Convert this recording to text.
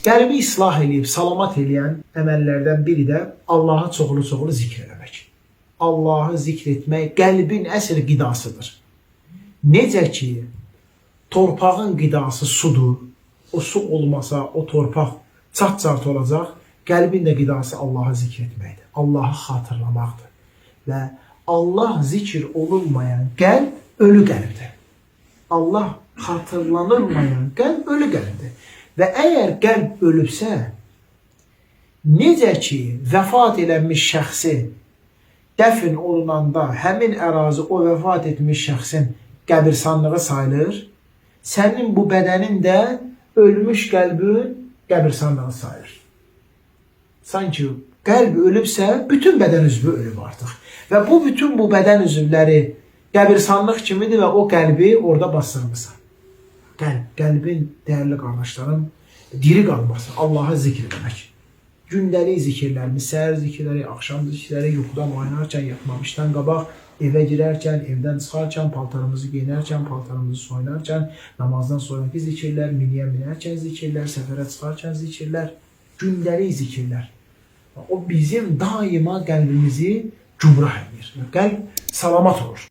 Qəlbi islah eləyib, salamat eləyən əməllərdən biri də Allahı çoxlu-çoxlu zikr eləmək. Allahı zikr etmək qəlbin əsl qidasıdır. Necə ki, torpağın qidası sudur. O su olmasa o torpaq çat-çart olacaq. Qəlbin də qidası Allahı zikr etməkdir. Allahı xatırlamaqdır. Və Allah zikr olunmayan qəlb ölü qəlbdir. Allah xatırlanılmayan qəlb ölü qəlbdir. Və əgər qəlb ölübsə, necə ki vəfat eləmiş şəxsi dəfn olunanda həmin ərazi o vəfat etmiş şəxsin qəbirstanlığı sayılır, sənin bu bədənin də ölmüş qəlbin qəbirstanlığı sayılır. Sanki qəlb ölübsə, bütün bədən üzvü ölüb artıq. Və bu bütün bu bədən üzvləri qəbirstanlıq kimidir və o qəlbi orada basdırmısan. Qəlb, qəlbin dəyərli qardaşlarım, diri qalması, Allahı zikr etmək. Gündəlik zikirlərimiz, səhər zikirləri, axşam zikirləri, yuxudan oyanarkən, yatmamışdan qabaq, evə girərkən, evdən çıxarkən, paltarımızı geyinərkən, paltarımızı soyunarkən, namazdan sonraki zikirlər, miniyə minərkən zikirlər, səfərə çıxarkən zikirlər, gündəlik zikirlər. O bizim daima qəlbimizi cumrah edir. Qəlb salamat olur.